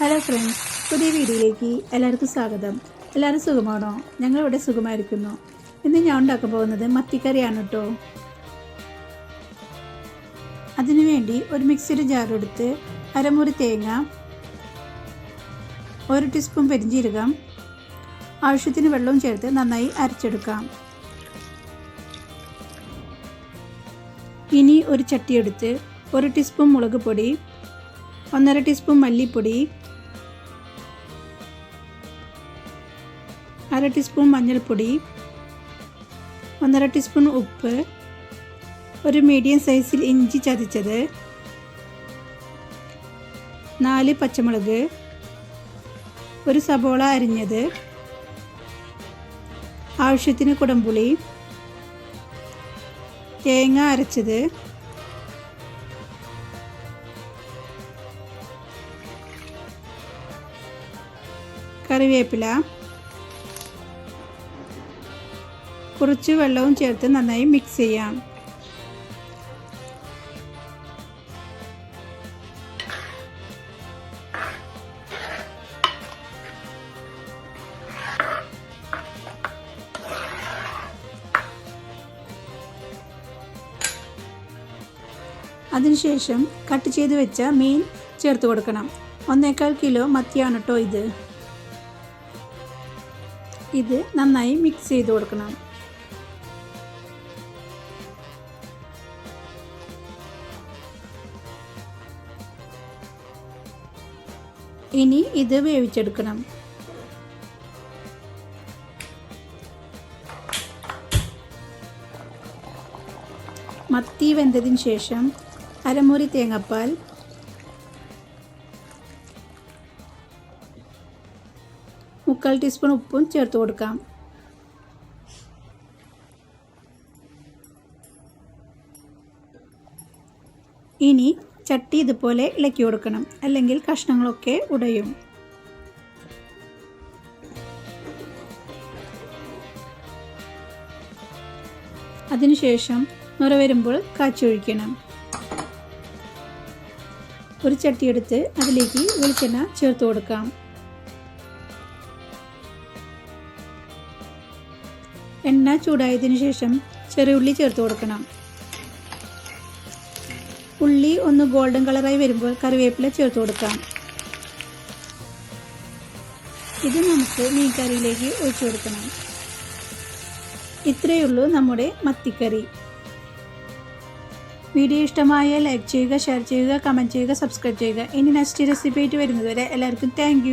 Hello friends പുതിയ വീഡിയോയിലേക്ക് എല്ലാവർക്കും സ്വാഗതം. എല്ലാവരും സുഖമാണോ? ഞങ്ങളിവിടെ സുഖമായിരിക്കുന്നു. ഇന്ന് ഞാൻ ഉണ്ടാക്കാൻ പോകുന്നത് മത്തിക്കറിയാണ് കേട്ടോ അതിനുവേണ്ടി ഒരു മിക്സിയുടെ ജാറെടുത്ത് അരമുറി തേങ്ങ ഒരു ടീസ്പൂൺ പെരിഞ്ചീരകം ആവശ്യത്തിന് വെള്ളവും ചേർത്ത് നന്നായി അരച്ചെടുക്കാം. ഇനി ഒരു ചട്ടിയെടുത്ത് ഒരു ടീസ്പൂൺ മുളക് പൊടി ഒന്നര ടീസ്പൂൺ മല്ലിപ്പൊടി അര ടീസ്പൂൺ മഞ്ഞൾപ്പൊടി ഒന്നര ടീസ്പൂൺ ഉപ്പ് ഒരു മീഡിയം സൈസിൽ ഇഞ്ചി ചതച്ചത് നാല് പച്ചമുളക് ഒരു സബോള അരിഞ്ഞത് ആവശ്യത്തിന് കുടംപുളി തേങ്ങ അരച്ചത് കറിവേപ്പില കുറച്ച് വെള്ളവും ചേർത്ത് നന്നായി മിക്സ് ചെയ്യാം. അതിനുശേഷം കട്ട് ചെയ്ത് വെച്ച മീൻ ചേർത്ത് കൊടുക്കണം. ഒന്നേക്കാൾ കിലോ മത്തിയാണ് കേട്ടോ ഇത്. ഇത് നന്നായി മിക്സ് ചെയ്ത് കൊടുക്കണം. ഇനി ഇത് വേവിച്ചെടുക്കണം. മത്തി വെന്തതിന് ശേഷം അരമുറി തേങ്ങാപ്പാൽ. മുക്കാൽ ടീസ്പൂൺ ഉപ്പും ചേർത്ത് കൊടുക്കാം. ഇനി ചട്ടി ഇതുപോലെ ഇളക്കി കൊടുക്കണം. അല്ലെങ്കിൽ കഷ്ണങ്ങളൊക്കെ ഉടയും. അതിനുശേഷം നുര വരുമ്പോൾ കാച്ചൊഴിക്കണം ഒരു ചട്ടി എടുത്ത് അതിലേക്ക് വെളിച്ചെണ്ണ ചേർത്ത് കൊടുക്കാം. എണ്ണ ചൂടായതിനു ശേഷം ചെറിയ ഉള്ളി ചേർത്ത് കൊടുക്കണം. ഉള്ളി ഒന്ന് ഗോൾഡൻ കളറായി വരുമ്പോൾ കറിവേപ്പില ചേർത്ത് കൊടുക്കാം. ഇത് നമുക്ക് മീൻ കറിയിലേക്ക് ഒഴിച്ചു കൊടുക്കണം. ഇത്രയേ ഉള്ളൂ നമ്മുടെ മത്തിക്കറി. വീഡിയോ ഇഷ്ടമായ ലൈക്ക് ചെയ്യുക ഷെയർ ചെയ്യുക കമന്റ് ചെയ്യുക സബ്സ്ക്രൈബ് ചെയ്യുക. ഇനി നെക്സ്റ്റ് റെസിപ്പി ആയിട്ട് വരുന്നതുവരെ എല്ലാവർക്കും താങ്ക്